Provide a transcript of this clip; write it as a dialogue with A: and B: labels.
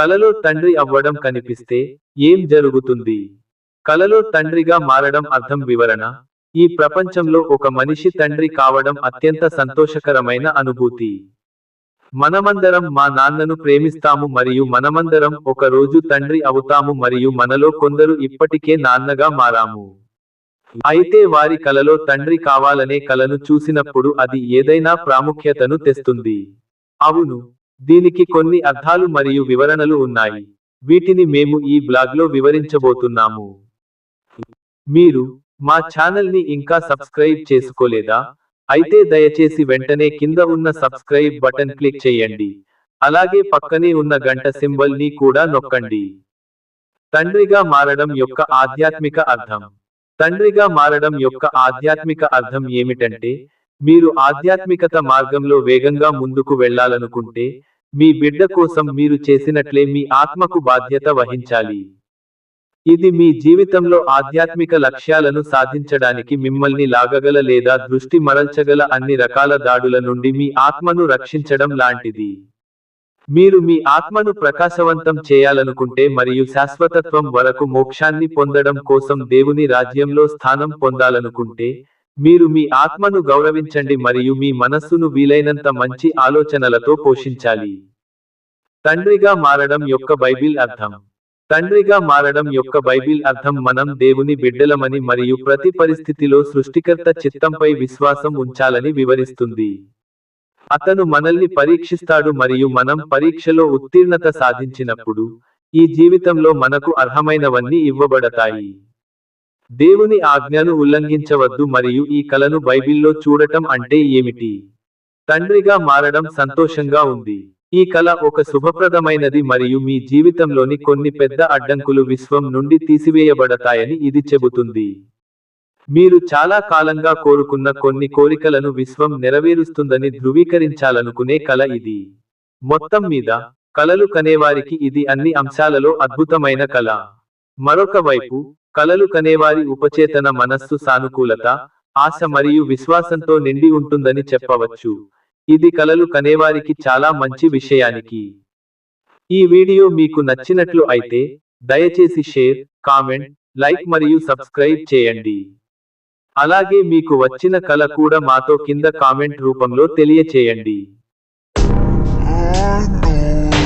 A: కలలో తండ్రి అవ్వడం కనిపిస్తే ఏం జరుగుతుంది? కలలో తండ్రిగా మారడం అర్థం వివరణ. ఈ ప్రపంచంలో ఒక మనిషి తండ్రి కావడం అత్యంత సంతోషకరమైన అనుభూతి. మనమందరం మా నాన్నను ప్రేమిస్తాము మరియు మనమందరం ఒక రోజు తండ్రి అవుతాము మరియు మనలో కొందరు ఇప్పటికే నాన్నగా మారాము. అయితే వారి కలలో తండ్రి కావాలనే కలను చూసినప్పుడు అది ఏదైనా ప్రాముఖ్యతను తెస్తుంది. అవును దీనికి కొన్ని అర్థాలు మరియు వివరణలు ఉన్నాయి. వీటిని మేము ఈ బ్లాగ్లో వివరించబోతున్నాము. మీరు మా ఛానల్ని ఇంకా సబ్స్క్రైబ్ చేసుకోలేదా? అయితే దయచేసి వెంటనే కింద ఉన్న సబ్స్క్రైబ్ బటన్ క్లిక్ చేయండి. అలాగే పక్కనే ఉన్న గంట సింబల్ని కూడా నొక్కండి. తండ్రిగా మారడం యొక్క ఆధ్యాత్మిక అర్థం. తండ్రిగా మారడం యొక్క ఆధ్యాత్మిక అర్థం ఏమిటంటే మీరు ఆధ్యాత్మికత మార్గంలో వేగంగా ముందుకు వెళ్ళాలనుకుంటే మీ బిడ్డ కోసం మీరు చేసినట్లే మీ ఆత్మకు బాధ్యత వహించాలి. ఇది మీ జీవితంలో ఆధ్యాత్మిక లక్ష్యాలను సాధించడానికి మిమ్మల్ని లాగగల లేదా దృష్టి మరల్చగల అన్ని రకాల దాడుల నుండి మీ ఆత్మను రక్షించడం లాంటిది. మీరు మీ ఆత్మను ప్రకాశవంతం చేయాలనుకుంటే మరియు శాశ్వతత్వం వరకు మోక్షాన్ని పొందడం కోసం దేవుని రాజ్యంలో స్థానం పొందాలనుకుంటే మీరు మీ ఆత్మను గౌరవించండి మరియు మీ మనస్సును వీలైనంత మంచి ఆలోచనలతో పోషించాలి. తండ్రిగా మారడం యొక్క బైబిల్ అర్థం. తండ్రిగా మారడం యొక్క బైబిల్ అర్థం మనం దేవుని బిడ్డలమని మరియు ప్రతి పరిస్థితిలో సృష్టికర్త చిత్తంపై విశ్వాసం ఉంచాలని వివరిస్తుంది. అతను మనల్ని పరీక్షిస్తాడు మరియు మనం పరీక్షలో ఉత్తీర్ణత సాధించినప్పుడు ఈ జీవితంలో మనకు అర్హమైనవన్నీ ఇవ్వబడతాయి. దేవుని ఆజ్ఞను ఉల్లంఘించవద్దు మరియు ఈ కలను బైబిల్లో చూడటం అంటే ఏమిటి? తండ్రిగా మారడం సంతోషంగా ఉంది. ఈ కళ ఒక శుభప్రదమైనది మరియు మీ జీవితంలోని కొన్ని పెద్ద అడ్డంకులు విశ్వం నుండి తీసివేయబడతాయని ఇది చెబుతుంది. మీరు చాలా కాలంగా కోరుకున్న కొన్ని కోరికలను విశ్వం నెరవేరుస్తుందని ధృవీకరించాలనుకునే కళ ఇది. మొత్తం మీద కలలు కనేవారికి ఇది అన్ని అంశాలలో అద్భుతమైన కళ మరొక వైపు కలలు కనేవారి ఉపచేతన మనస్సు సానుకూలత ఆశ మరియు విశ్వాసంతో నిండి ఉంటుందని చెప్పవచ్చు. ఇది కలలు కనేవారికి చాలా మంచి విషయానికి. ఈ వీడియో మీకు నచ్చినట్లు అయితే దయచేసి షేర్ కామెంట్ లైక్ మరియు సబ్స్క్రైబ్ చేయండి. అలాగే మీకు వచ్చిన కళ కూడా మాతో కింద కామెంట్ రూపంలో తెలియచేయండి.
B: Ah,